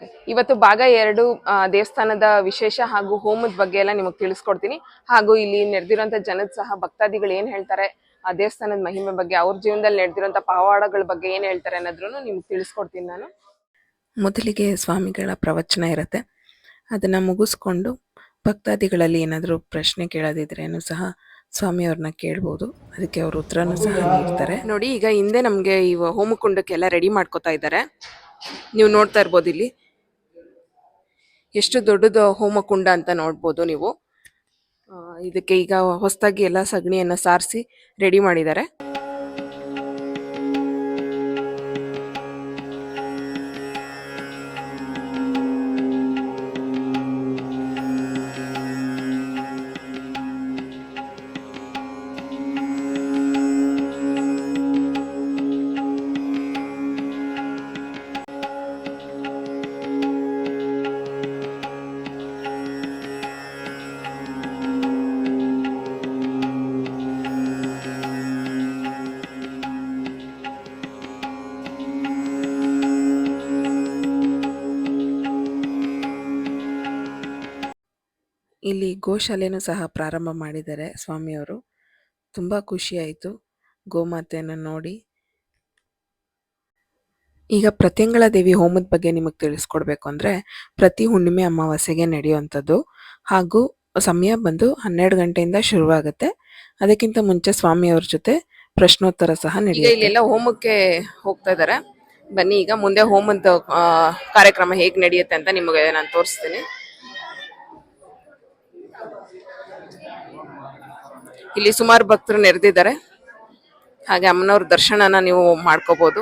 Okay. ಇವತ್ತು ಭಾಗ ಎರಡು ದೇವಸ್ಥಾನದ ವಿಶೇಷ ಹಾಗೂ ಹೋಮದ ಬಗ್ಗೆ ಎಲ್ಲ ನಿಮಗೆ ತಿಳಿಸ್ಕೊಡ್ತೀನಿ. ಹಾಗೂ ಇಲ್ಲಿ ನಡೆದಿರೋಂಥ ಜನದ ಸಹ ಭಕ್ತಾದಿಗಳು ಏನ್ ಹೇಳ್ತಾರೆ ಆ ದೇವಸ್ಥಾನದ ಮಹಿಮೆ ಬಗ್ಗೆ ಅವ್ರ ಜೀವನದಲ್ಲಿ ನಡೆದಿರೋಂಥ ಪವಾಡಗಳ ಬಗ್ಗೆ ಏನ್ ಹೇಳ್ತಾರೆ ಅನ್ನೋದ್ರೂ ನಿಮ್ಗೆ ತಿಳಿಸ್ಕೊಡ್ತೀನಿ ನಾನು. ಮೊದಲಿಗೆ ಸ್ವಾಮಿಗಳ ಪ್ರವಚನ ಇರುತ್ತೆ. ಅದನ್ನ ಮುಗಿಸ್ಕೊಂಡು ಭಕ್ತಾದಿಗಳಲ್ಲಿ ಏನಾದರೂ ಪ್ರಶ್ನೆ ಕೇಳೋದಿದ್ರೇನು ಸಹ ಸ್ವಾಮಿಯವ್ರನ್ನ ಕೇಳ್ಬೋದು. ಅದಕ್ಕೆ ಅವರು ಉತ್ತರನೂ ಸಹ ನೀಡ್ತಾರೆ. ನೋಡಿ ಈಗ ಹಿಂದೆ ನಮಗೆ ಈ ಹೋಮಕುಂಡಕ್ಕೆಲ್ಲ ರೆಡಿ ಮಾಡ್ಕೋತಾ ಇದ್ದಾರೆ. ನೀವು ನೋಡ್ತಾ ಇರ್ಬೋದು ಇಲ್ಲಿ. ಎಷ್ಟು ದೊಡ್ಡದು ಹೋಮಕುಂಡ ಅಂತ ನೋಡ್ಬೋದು ನೀವು. ಇದಕ್ಕೆ ಈಗ ಹೊಸದಾಗಿ ಎಲ್ಲ ಸಗಣಿಯನ್ನು ಸಾರಿಸಿ ರೆಡಿ ಮಾಡಿದ್ದಾರೆ. ಇಲ್ಲಿ ಗೋಶಾಲೆನೂ ಸಹ ಪ್ರಾರಂಭ ಮಾಡಿದ್ದಾರೆ ಸ್ವಾಮಿಯವರು. ತುಂಬ ಖುಷಿಯಾಯಿತು ಗೋಮಾತೆಯನ್ನು ನೋಡಿ. ಈಗ ಪ್ರತ್ಯಂಗಳ ದೇವಿ ಹೋಮದ ಬಗ್ಗೆ ನಿಮಗೆ ತಿಳಿಸ್ಕೊಡ್ಬೇಕು ಅಂದರೆ ಪ್ರತಿ ಹುಣ್ಣಿಮೆ ಅಮಾವಾಸ್ಯೆಗೆ ನಡೆಯುವಂಥದ್ದು. ಹಾಗೂ ಸಮಯ ಬಂದು ಹನ್ನೆರಡು ಗಂಟೆಯಿಂದ ಶುರುವಾಗುತ್ತೆ. ಅದಕ್ಕಿಂತ ಮುಂಚೆ ಸ್ವಾಮಿಯವ್ರ ಜೊತೆ ಪ್ರಶ್ನೋತ್ತರ ಸಹ ನಡೆಯುತ್ತೆ. ಇಲ್ಲೆಲ್ಲ ಹೋಮಕ್ಕೆ ಹೋಗ್ತಾ ಇದ್ದಾರೆ. ಬನ್ನಿ ಈಗ ಮುಂದೆ ಹೋಮದ ಕಾರ್ಯಕ್ರಮ ಹೇಗೆ ನಡೆಯುತ್ತೆ ಅಂತ ನಿಮಗೆ ನಾನು ತೋರಿಸ್ತೀನಿ. ಇಲ್ಲಿ ಸುಮಾರು ಭಕ್ತರು ನೆರೆದಿದ್ದಾರೆ. ಹಾಗೆ ಅಮ್ಮನವ್ರ ದರ್ಶನನ ನೀವು ಮಾಡ್ಕೋಬಹುದು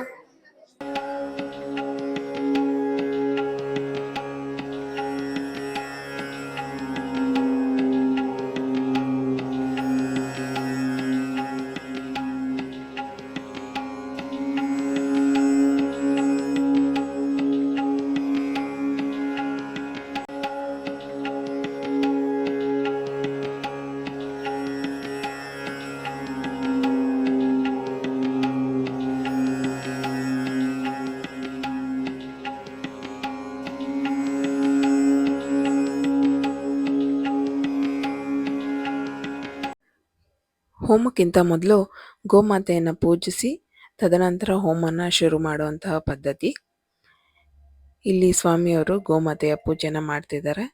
ಹೋಮಕ್ಕಿಂತ ಮೊದಲು ಗೋಮಾತೆಯನ್ನು ಪೂಜಿಸಿ, ತದನಂತರ ಹೋಮನ ಶುರು ಮಾಡುವಂತಹ ಪದ್ಧತಿ. ಇಲ್ಲಿ ಸ್ವಾಮಿಯವರು ಗೋಮಾತೆಯ ಪೂಜೆನ ಮಾಡ್ತಿದ್ದಾರೆ.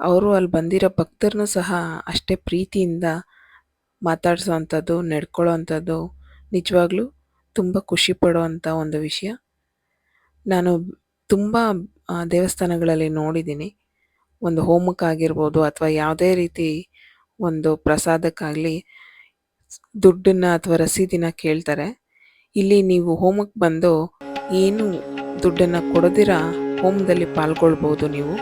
ಅವರು ಅಲ್ಲಿ ಬಂದಿರೋ ಭಕ್ತರನ್ನು ಸಹ ಅಷ್ಟೇ ಪ್ರೀತಿಯಿಂದ ಮಾತಾಡಿಸೋವಂಥದ್ದು, ನಡ್ಕೊಳ್ಳೋವಂಥದ್ದು ನಿಜವಾಗ್ಲೂ ತುಂಬ ಖುಷಿ ಪಡುವಂಥ ಒಂದು ವಿಷಯ. ನಾನು ತುಂಬ ದೇವಸ್ಥಾನಗಳಲ್ಲಿ ನೋಡಿದ್ದೀನಿ. ಒಂದು ಹೋಮಕ್ಕಾಗಿರ್ಬೋದು ಅಥವಾ ಯಾವುದೇ ರೀತಿ ಒಂದು ಪ್ರಸಾದಕ್ಕಾಗಲಿ ದುಡ್ಡನ್ನ ಅಥವಾ ರಸೀದಿನ ಕೇಳ್ತಾರೆ. ಇಲ್ಲಿ ನೀವು ಹೋಮಕ್ಕೆ ಬಂದು ಏನು ದುಡ್ಡನ್ನ ಕೊಡದಿರ ಹೋಮದಲ್ಲಿ ಪಾಲ್ಗೊಳ್ಬೋದು ನೀವು.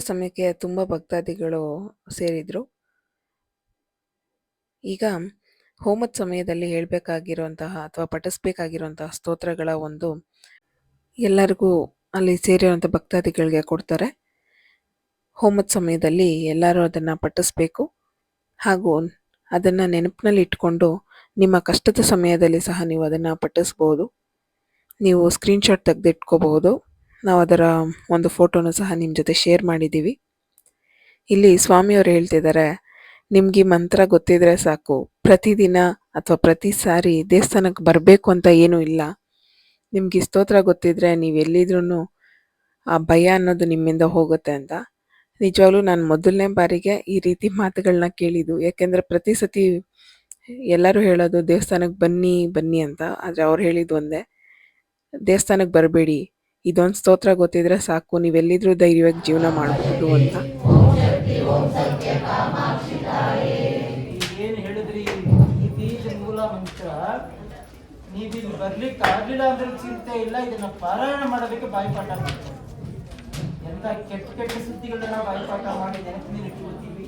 ಸಮಯಕ್ಕೆ ತುಂಬ ಭಕ್ತಾದಿಗಳು ಸೇರಿದರು. ಈಗ ಹೋಮದ ಸಮಯದಲ್ಲಿ ಹೇಳಬೇಕಾಗಿರುವಂತಹ ಅಥವಾ ಪಠಿಸ್ಬೇಕಾಗಿರುವಂತಹ ಸ್ತೋತ್ರಗಳ ಒಂದು ಎಲ್ಲರಿಗೂ ಅಲ್ಲಿ ಸೇರಿರುವಂಥ ಭಕ್ತಾದಿಗಳಿಗೆ ಕೊಡ್ತಾರೆ. ಹೋಮದ ಸಮಯದಲ್ಲಿ ಎಲ್ಲರೂ ಅದನ್ನು ಪಠಿಸ್ಬೇಕು. ಹಾಗೂ ಅದನ್ನು ನೆನಪಿನಲ್ಲಿ ಇಟ್ಕೊಂಡು ನಿಮ್ಮ ಕಷ್ಟದ ಸಮಯದಲ್ಲಿ ಸಹ ನೀವು ಅದನ್ನು ಪಠಿಸ್ಬೋದು. ನೀವು ಸ್ಕ್ರೀನ್ಶಾಟ್ ತೆಗೆದಿಟ್ಕೋಬಹುದು. ನಾವು ಅದರ ಒಂದು ಫೋಟೋನು ಸಹ ನಿಮ್ಮ ಜೊತೆ ಶೇರ್ ಮಾಡಿದ್ದೀವಿ ಇಲ್ಲಿ ಸ್ವಾಮಿಯವರು ಹೇಳ್ತಿದ್ದಾರೆ ನಿಮಗೆ ಮಂತ್ರ ಗೊತ್ತಿದ್ರೆ ಸಾಕು. ಪ್ರತಿದಿನ ಅಥವಾ ಪ್ರತಿ ಸಾರಿ ದೇವಸ್ಥಾನಕ್ಕೆ ಬರಬೇಕು ಅಂತ ಏನೂ ಇಲ್ಲ. ನಿಮಗೆ ಸ್ತೋತ್ರ ಗೊತ್ತಿದ್ರೆ ನೀವು ಎಲ್ಲಿದ್ರೂ ಆ ಭಯ ಅನ್ನೋದು ನಿಮ್ಮಿಂದ ಹೋಗುತ್ತೆ ಅಂತ. ನಿಜವಾಗ್ಲೂ ನಾನು ಮೊದಲನೇ ಬಾರಿಗೆ ಈ ರೀತಿ ಮಾತುಗಳನ್ನ ಕೇಳಿದ್ದು. ಯಾಕೆಂದರೆ ಪ್ರತಿ ಸತಿ ಎಲ್ಲರೂ ಹೇಳೋದು ದೇವಸ್ಥಾನಕ್ಕೆ ಬನ್ನಿ ಬನ್ನಿ ಅಂತ. ಆದರೆ ಅವ್ರು ಹೇಳಿದ್ದು ಒಂದೇ ದೇವಸ್ಥಾನಕ್ಕೆ ಬರಬೇಡಿ. ಇದೊಂದು ಸ್ತೋತ್ರ ಗೊತ್ತಿದ್ರೆ ಸಾಕು, ನೀವೆಲ್ಲಿದ್ರೂ ಧೈರ್ಯವಾಗಿ ಜೀವನ ಮಾಡಬಹುದು ಅಂತ. ಏನು ಹೇಳಿದ್ರಿ? ಬೀಜ ಮೂಲ ನೀವಿಲ್ಲಿ ಬರ್ಲಿಕ್ಕೆ ಆಗ್ಲಿಲ್ಲ ಅಂದ್ರೆ ಚಿಂತೆ ಇಲ್ಲ, ಇದನ್ನ ಪಾರಾಯಣ ಮಾಡೋದಕ್ಕೆ ಬಾಯಿಪಾಠ ಮಾಡ್ತಾರೆ ಎಂತ ಕೆಟ್ಟ ಕೆಟ್ಟ ಸುದ್ದಿಗಳನ್ನ ಬಾಯಿಪಾಠ ಮಾಡಿ ನೆನಪಿನಲ್ಲಿ ಇಟ್ಕೊಳ್ತೀವಿ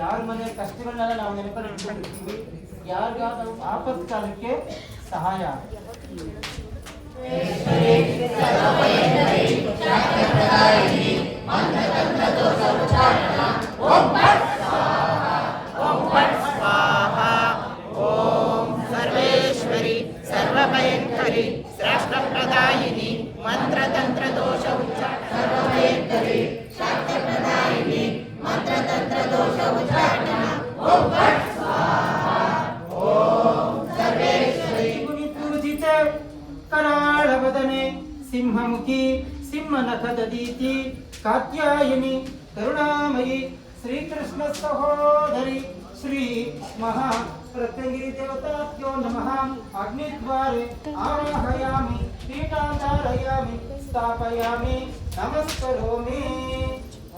ಯಾರ ಮನೆ ಕಷ್ಟಗಳನ್ನೆಲ್ಲ ನಾವು ನೆನಪಲ್ಲಿ ಇಟ್ಕೊಂಡಿರ್ತೀವಿ. ಯಾರಿಗಾದ್ರೂ ಆಪತ್ सर्वभयङ्करि श्रेष्ठप्रदायिनि मन्त्रतन्त्र ಸಿಂಹನಖದೀತಿ ಕಾತ್ಯಾಯಿನಿ ಕರುಣಾಮಯಿ ಶ್ರೀಕೃಷ್ಣ ಸಹೋದರಿ ಶ್ರೀ ಮಹಾ ಪ್ರತ್ಯಂಗಿರಿ ದೇವತಾಭ್ಯೋ ನಮಃ ಅಗ್ನಿದ್ವಾರೆ ಆವಾಹಯಾಮಿ ಪೀಠಾಧಾರಯಾಮಿ ಸ್ಥಾಪಯಾಮಿ ನಮಸ್ಕರೋಮಿ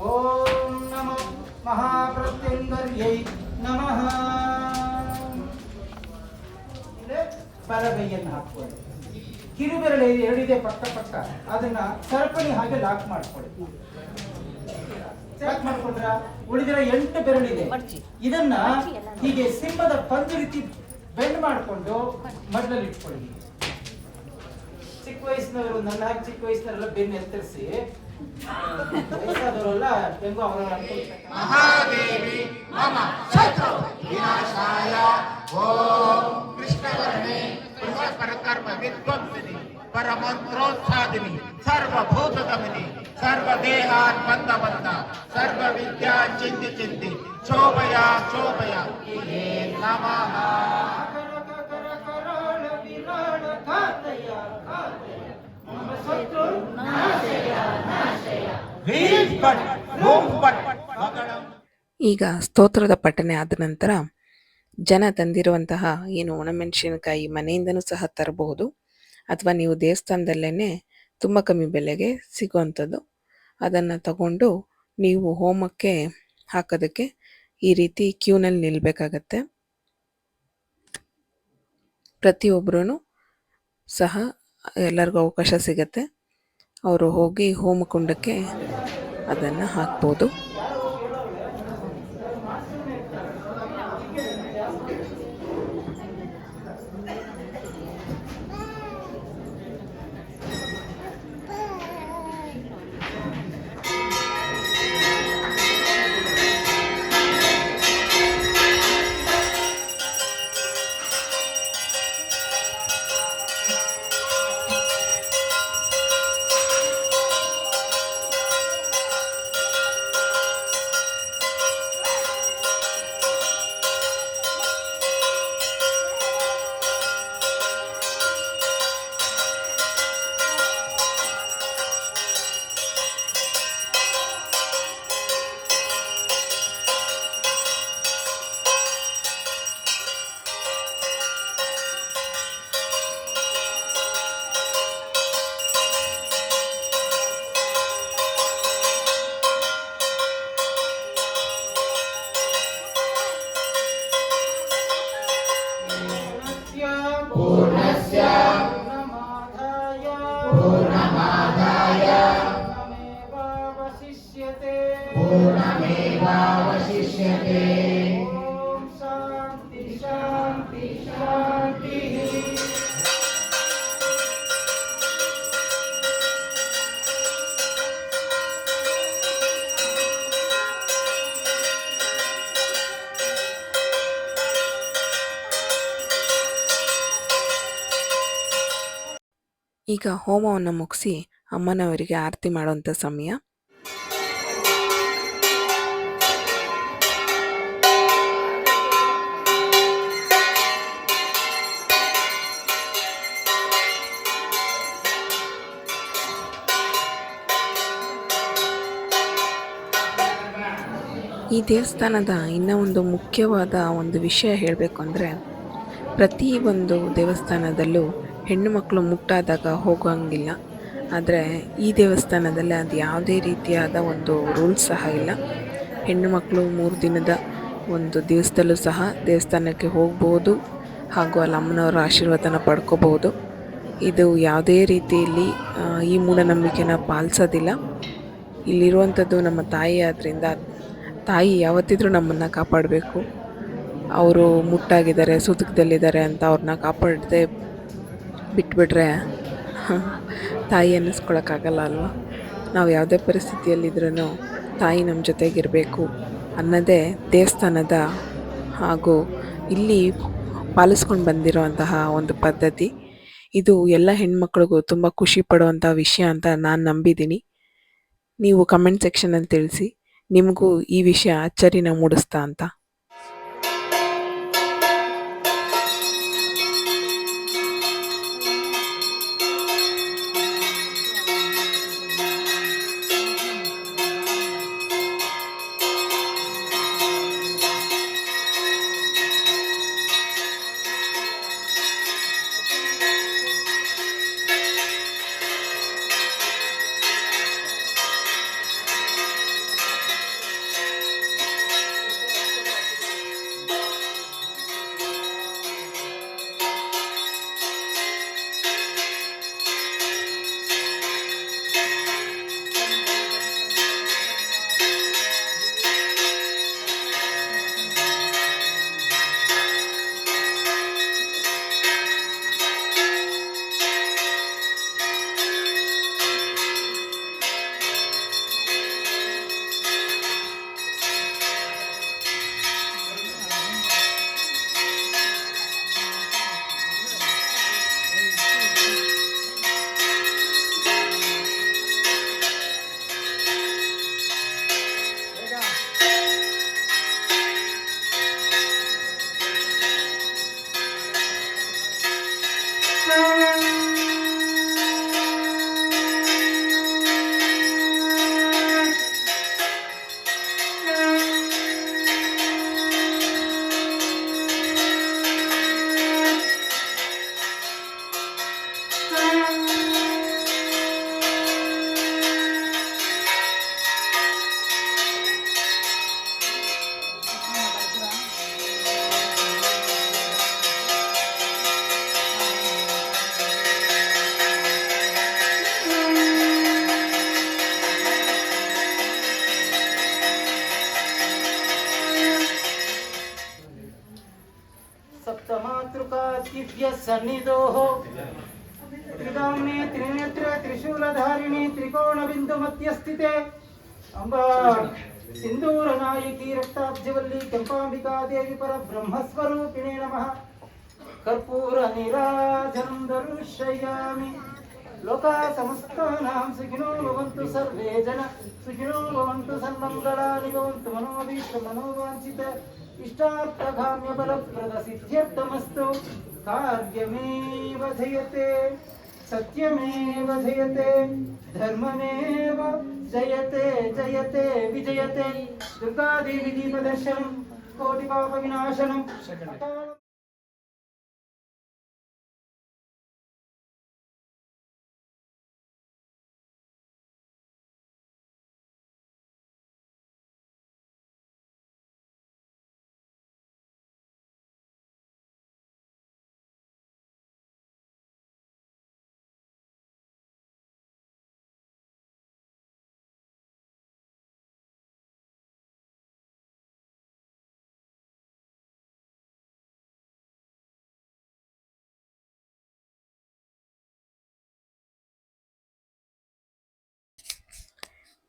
ಓಂ ನಮೋ ಮಹಾಪ್ರತ್ಯಂಗರ್ಯೈ ನಮಃ ಇಲ್ಲೇ ಬಲಗೈಯನ್ನು ಹಾಕ್ಕೊಳ್ಳಿ ಕಿರುಬೆರಳೆ ಎರಡಿದೆ ಪಕ್ಕ ಪಕ್ಕ ಅದನ್ನ ಸರಪಣಿ ಹಾಗೆ ಲಾಕ್ ಮಾಡ್ಕೊಳ್ಳಿ. ಲಾಕ್ ಮಾಡ್ಕೊಂಡ್ರ? ಉಳಿದಿರೋ ಎಂಟು ಬೆರಳಿದೆ. ಇದನ್ನ ಹೀಗೆ ಸಿಂಹದ ಪಂಜು ರೀತಿ ಬೆಂಡ್ ಮಾಡಿಕೊಂಡು ಮಡ್ಲಲ್ಲಿ ಇಟ್ಕೊಳ್ಳಿ. ಚಿಕ್ಕ ವಯಸ್ಸಿನವರು ನನ್ನ ಹಾಕಿ ಚಿಕ್ಕ ವಯಸ್ಸಿನವರೆಲ್ಲ ಬೆನ್ನು ಎತ್ತರಿಸಿ. ವಯಸ್ಸಾದವರೆಲ್ಲ ಅವರ ಮಹಾದೇವಿ ಮಮ. ಶತ್ರು ವಿನಾಶಾಯ. ಓಂ ಕೃಷ್ಣವರ್ಣೇ. ಸರ್ವ ಪರಕರ್ಮ ವಿಧ್ವಂಸಿನಿ ಪರಮಂತ್ರೋತ್ಸಾದಿನಿ ಸರ್ವಭೂತ ದಮನಿ ಸರ್ವ ದೇಹಾನ್ ಬಂದ ಬಂದ ಸರ್ವ ವಿದ್ಯಾ ಚಿಂತಿ ಚಿಂತಿ ಶೋಭಯ ಶೋಭಯ ನಮಃ. ಈಗ ಸ್ತೋತ್ರದ ಪಠನೆ ಆದ ನಂತರ ಜನ ತಂದಿರುವಂತಹ ಏನು ಒಣಮೆಣಸಿನಕಾಯಿ ಮನೆಯಿಂದನೂ ಸಹ ತರಬಹುದು. ಅಥವಾ ನೀವು ದೇವಸ್ಥಾನದಲ್ಲೇ ತುಂಬ ಕಮ್ಮಿ ಬೆಲೆಗೆ ಸಿಗುವಂಥದ್ದು. ಅದನ್ನು ತಗೊಂಡು ನೀವು ಹೋಮಕ್ಕೆ ಹಾಕೋದಕ್ಕೆ ಈ ರೀತಿ ಕ್ಯೂನಲ್ಲಿ ನಿಲ್ಲಬೇಕಾಗತ್ತೆ ಪ್ರತಿಯೊಬ್ಬರೂ ಸಹ ಎಲ್ಲರಿಗೂ ಅವಕಾಶ ಸಿಗತ್ತೆ. ಅವರು ಹೋಗಿ ಹೋಮಕುಂಡಕ್ಕೆ ಅದನ್ನು ಹಾಕ್ಬೋದು. ಈಗ ಹೋಮವನ್ನು ಮುಗಿಸಿ ಅಮ್ಮನವರಿಗೆ ಆರತಿ ಮಾಡುವಂಥ ಸಮಯ. ಈ ದೇವಸ್ಥಾನದ ಇನ್ನೂ ಒಂದು ಮುಖ್ಯವಾದ ಒಂದು ವಿಷಯ ಹೇಳಬೇಕು ಅಂದರೆ ಪ್ರತಿ ಒಂದು ದೇವಸ್ಥಾನದಲ್ಲೂ ಹೆಣ್ಣು ಮಕ್ಕಳು ಮುಟ್ಟಾದಾಗ ಹೋಗೋಂಗಿಲ್ಲ ಆದರೆ ಈ ದೇವಸ್ಥಾನದಲ್ಲಿ ಅದು ಯಾವುದೇ ರೀತಿಯಾದ ಒಂದು ರೂಲ್ಸ್ ಸಹ ಇಲ್ಲ. ಹೆಣ್ಣು ಮಕ್ಕಳು ಮೂರು ದಿನದ ಒಂದು ದಿವಸದಲ್ಲೂ ಸಹ ದೇವಸ್ಥಾನಕ್ಕೆ ಹೋಗ್ಬೋದು ಹಾಗೂ ಅಲ್ಲಿ ಅಮ್ಮನವರ ಆಶೀರ್ವಾದನ ಪಡ್ಕೋಬಹುದು. ಇದು ಯಾವುದೇ ರೀತಿಯಲ್ಲಿ ಈ ಮೂಢನಂಬಿಕೆನ ಪಾಲಿಸೋದಿಲ್ಲ. ಇಲ್ಲಿರುವಂಥದ್ದು ನಮ್ಮ ತಾಯಿ ಆದ್ದರಿಂದ ತಾಯಿ ಯಾವತ್ತಿದ್ರೂ ನಮ್ಮನ್ನು ಕಾಪಾಡಬೇಕು. ಅವರು ಮುಟ್ಟಾಗಿದ್ದಾರೆ, ಸುತಕದಲ್ಲಿದ್ದಾರೆ ಅಂತ ಅವ್ರನ್ನ ಕಾಪಾಡದೆ ಬಿಟ್ಬಿಟ್ರೆ ತಾಯಿ ಅನ್ನಿಸ್ಕೊಳಕ್ಕಾಗಲ್ಲ ಅಲ್ವಾ? ನಾವು ಯಾವುದೇ ಪರಿಸ್ಥಿತಿಯಲ್ಲಿದ್ರೂ ತಾಯಿ ನಮ್ಮ ಜೊತೆಗಿರಬೇಕು ಅನ್ನೋದೇ ದೇವಸ್ಥಾನದ ಹಾಗೂ ಇಲ್ಲಿ ಪಾಲಿಸ್ಕೊಂಡು ಬಂದಿರುವಂತಹ ಒಂದು ಪದ್ಧತಿ. ಇದು ಎಲ್ಲ ಹೆಣ್ಮಕ್ಳಿಗೂ ತುಂಬ ಖುಷಿ ಪಡುವಂಥ ವಿಷಯ ಅಂತ ನಾನು ನಂಬಿದ್ದೀನಿ. ನೀವು ಕಮೆಂಟ್ ಸೆಕ್ಷನಲ್ಲಿ ತಿಳಿಸಿ, ನಿಮಗೂ ಈ ವಿಷಯ ಅಚ್ಚರಿನ ಮೂಡಿಸ್ತಾ ಅಂತ. ಸನ್ನಿಧೋಃ ತ್ರಿದಾಮ್ನೆ ತ್ರಿನೇತ್ರ ತ್ರಿಶೂಲಧಾರಿಣಿ ತ್ರಿಕೋಣ ಬಿಂದು ಮಧ್ಯಸ್ಥಿತೆ ಅಂಬಾ ಸಿಂಧೂರ ನಾಯಕಿ ರಕ್ತಾಬ್ಜವಲ್ಲಿ ಕೆಂಪಾಂಬಿಕಾ ದೇವಿ ಪರ ಬ್ರಹ್ಮಸ್ವರೂಪಿಣೆ ನಮಃ। ಕರ್ಪೂರ ನೀರಾಜನಂ ದರ್ಶಯಾಮಿ। ಲೋಕ ಸಮಸ್ತಾನಾಂ ಸುಖಿನೋ ಭವಂತು ಸರ್ವೇ ಜನ। ಸುಖಿನೋ ಭವಂತು ಸನ್ಮಂಗಳಾನಿ ಭವಂತು ಮನೋಭೀಷ್ಟ ಮನೋವಾಂಛಿತ। ಇಷ್ಟಾರ್ಥಗಾಮ್ಯ ಬಲಪ್ರದ ಸಿದ್ಧ್ಯರ್ಥಮಸ್ತು। कार्यमेव धीयते सत्यमेव धीयते धर्ममेव जयते जयते विजयते। दुर्गादेवी दीपदर्शनं कोटिपापविनाशनं।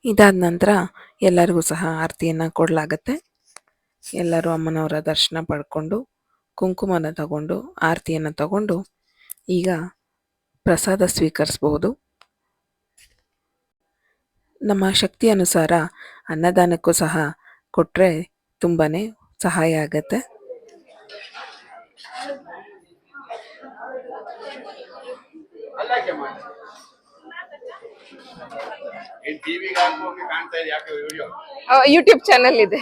ಇದಾದ ನಂತರ ಎಲ್ಲರಿಗೂ ಸಹ ಆರತಿಯನ್ನು ಕೊಡಲಾಗತ್ತೆ. ಎಲ್ಲರೂ ಅಮ್ಮನವರ ದರ್ಶನ ಪಡ್ಕೊಂಡು, ಕುಂಕುಮನ ತಗೊಂಡು, ಆರತಿಯನ್ನು ತಗೊಂಡು ಈಗ ಪ್ರಸಾದ ಸ್ವೀಕರಿಸಬಹುದು. ನಮ್ಮ ಶಕ್ತಿ ಅನುಸಾರ ಅನ್ನದಾನಕ್ಕೂ ಸಹ ಕೊಟ್ಟರೆ ತುಂಬಾ ಸಹಾಯ ಆಗತ್ತೆ. ಏನ್ ಟಿವಿಗೆ ಹಾಕಿ ಕಾಣ್ತಾ ಇದೆ ಯಾಕೆ ವಿಡಿಯೋ ಯೂಟ್ಯೂಬ್ ಚಾನೆಲ್ ಇದೆ.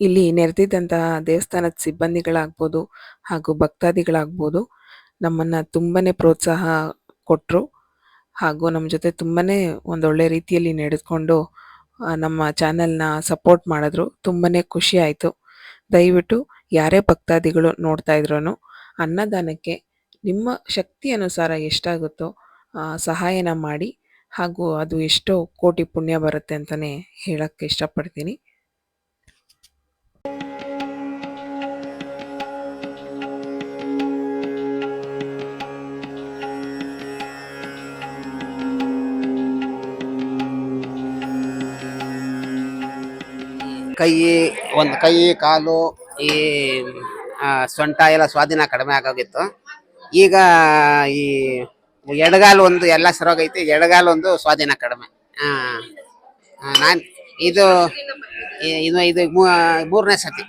ಇಲ್ಲಿ ನೆರೆದಿದ್ದಂತಹ ದೇವಸ್ಥಾನದ ಸಿಬ್ಬಂದಿಗಳಾಗ್ಬೋದು ಹಾಗೂ ಭಕ್ತಾದಿಗಳಾಗ್ಬೋದು ನಮ್ಮನ್ನ ತುಂಬಾನೇ ಪ್ರೋತ್ಸಾಹ ಕೊಟ್ಟರು ಹಾಗೂ ನಮ್ಮ ಜೊತೆ ತುಂಬಾನೇ ಒಂದೊಳ್ಳೆ ರೀತಿಯಲ್ಲಿ ನಡೆದುಕೊಂಡು ನಮ್ಮ ಚಾನೆಲ್ನ ಸಪೋರ್ಟ್ ಮಾಡಿದ್ರು. ತುಂಬಾನೇ ಖುಷಿ ಆಯಿತು. ದಯವಿಟ್ಟು ಯಾರೇ ಭಕ್ತಾದಿಗಳು ನೋಡ್ತಾ ಇದ್ರು ಅನ್ನದಾನಕ್ಕೆ ನಿಮ್ಮ ಶಕ್ತಿ ಅನುಸಾರ ಎಷ್ಟಾಗುತ್ತೋ ಸಹಾಯನ ಮಾಡಿ ಹಾಗೂ ಅದು ಎಷ್ಟೋ ಕೋಟಿ ಪುಣ್ಯ ಬರುತ್ತೆ ಅಂತಲೇ ಹೇಳಕ್ಕೆ ಇಷ್ಟಪಡ್ತೀನಿ. ಕೈ ಒಂದು ಕೈ ಕಾಲು, ಈ ಸೊಂಟ ಎಲ್ಲ ಸ್ವಾಧೀನ ಕಡಿಮೆ ಆಗೋಗಿತ್ತು. ಈಗ ಈ ಎಡಗಾಲು ಒಂದು ಎಲ್ಲ ಸರೋಗೈತಿ ಎಡಗಾಲು ಒಂದು ಸ್ವಾಧೀನ ಕಡಿಮೆ. ನಾನು ಇದು ಇದು ಇದು ಮೂರನೇ ಸತಿ.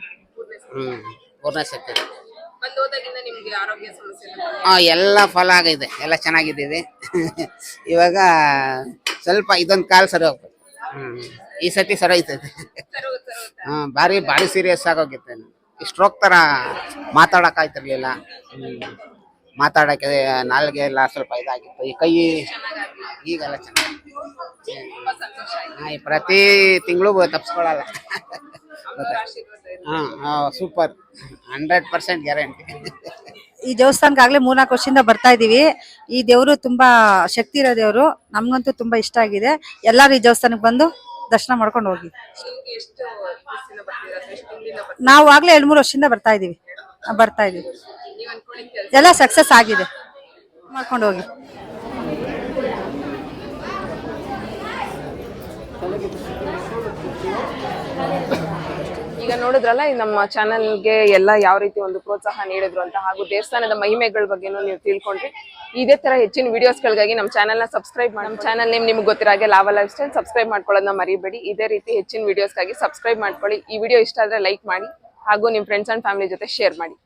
ಹ್ಮ್, ಮೂರನೇ ಸತಿ. ಹಾಂ ಎಲ್ಲ ಫಲ ಆಗಿದೆ. ಎಲ್ಲ ಚೆನ್ನಾಗಿದ್ದೀವಿ. ಇವಾಗ ಸ್ವಲ್ಪ ಇದೊಂದು ಕಾಲು ಸರಿ ಹೋಗ್ಬೇಕು. ಹ್ಮ್, ಈ ಸತಿ ಸರಿ ಹೋಯ್ತದೆ ಹ್ಮ್, ಭಾರಿ ಭಾರಿ ಸೀರಿಯಸ್ ಆಗೋಗಿತ್ತು ಸ್ಟ್ರೋಕ್ ತರ ಮಾತಾಡಕ್ ಆಯ್ತಿರ್ಲಿಲ್ಲ. ಹ್ಮ್. ಮಾತಾಡಕ್ಕೆ ನಾಲ್ಗೆ ಎಲ್ಲ ಸ್ವಲ್ಪ ಇದಾಗಿತ್ತು. ಈ ಕೈ ಈಗೆಲ್ಲ ಚೆನ್ನಾಗಿ ಪ್ರತಿ ತಿಂಗಳು ತಪ್ಸ್ಕೊಳಲ್ಲ. ಹಾ ಸೂಪರ್ ಹಂಡ್ರೆಡ್ ಪರ್ಸೆಂಟ್ ಗ್ಯಾರಂಟಿ ಈ ದೇವಸ್ಥಾನಕ್ಕೆ ಆಗ್ಲೇ ಮೂರ್ನಾಲ್ಕು ವರ್ಷದಿಂದ ಬರ್ತಾ ಇದೀವಿ. ಈ ದೇವರು ತುಂಬಾ ಶಕ್ತಿ ಇರೋ ದೇವರು. ನಮಗಂತೂ ತುಂಬಾ ಇಷ್ಟ ಆಗಿದೆ. ಎಲ್ಲರೂ ಈ ದೇವಸ್ಥಾನಕ್ಕೆ ಬಂದು ದರ್ಶನ ಮಾಡ್ಕೊಂಡು ಹೋಗಿ. ನಾವು ಆಗ್ಲೇ ಎರಡು ಮೂರು ವರ್ಷದಿಂದ ಬರ್ತಾ ಇದೀವಿ. ಬರ್ತಾ ಇದೀವಿ. ಎಲ್ಲ ಸಕ್ಸಸ್ ಆಗಿದೆ. ಮಾಡ್ಕೊಂಡು ಹೋಗಿ. ಈಗ ನೋಡಿದ್ರಲ್ಲ ಈ ನಮ್ಮ ಚಾನೆಲ್ಗೆ ಎಲ್ಲ ಯಾವ ರೀತಿ ಒಂದು ಪ್ರೋತ್ಸಾಹ ನೀಡಿದ್ರು ಅಂತ ಹಾಗೂ ದೇವಸ್ಥಾನದ ಮಹಿಮೆಗಳ ಬಗ್ಗೆನೂ ನೀವು ತಿಳ್ಕೊಂಡ್ರಿ. ಇದೇ ತರ ಹೆಚ್ಚಿನ ವಿಡಿಯೋಸ್ಗಳಿಗಾಗಿ ನಮ್ಮ ಚಾನೆಲ್ನ ಸಬ್ಸ್ಕ್ರೈಬ್ ಮಾಡಿ ನಮ್ಮ ಚಾನಲ್ ನೇಮ್ ನಿಮ್ಗೆ ಗೊತ್ತಿರೋ ಹಾಗೆ ಲಾವ ಲೈಫ್ ಸ್ಟೈಲ್ ಸಬ್ಸ್ಕ್ರೈಬ್ ಮಾಡ್ಕೊಳ್ಳೋದನ್ನ ಮರಿಬೇಡಿ. ಇದೇ ರೀತಿ ಹೆಚ್ಚಿನ ವಿಡಿಯೋಸ್ಗಾಗಿ ಸಬ್ಸ್ಕ್ರೈಬ್ ಮಾಡ್ಕೊಳ್ಳಿ. ಈ ವಿಡಿಯೋ ಇಷ್ಟ ಆದ್ರೆ ಲೈಕ್ ಮಾಡಿ ಹಾಗೂ ನಿಮ್ಮ ಫ್ರೆಂಡ್ಸ್ ಅಂಡ್ ಫ್ಯಾಮಿಲಿ ಜೊತೆ ಶೇರ್ ಮಾಡಿ.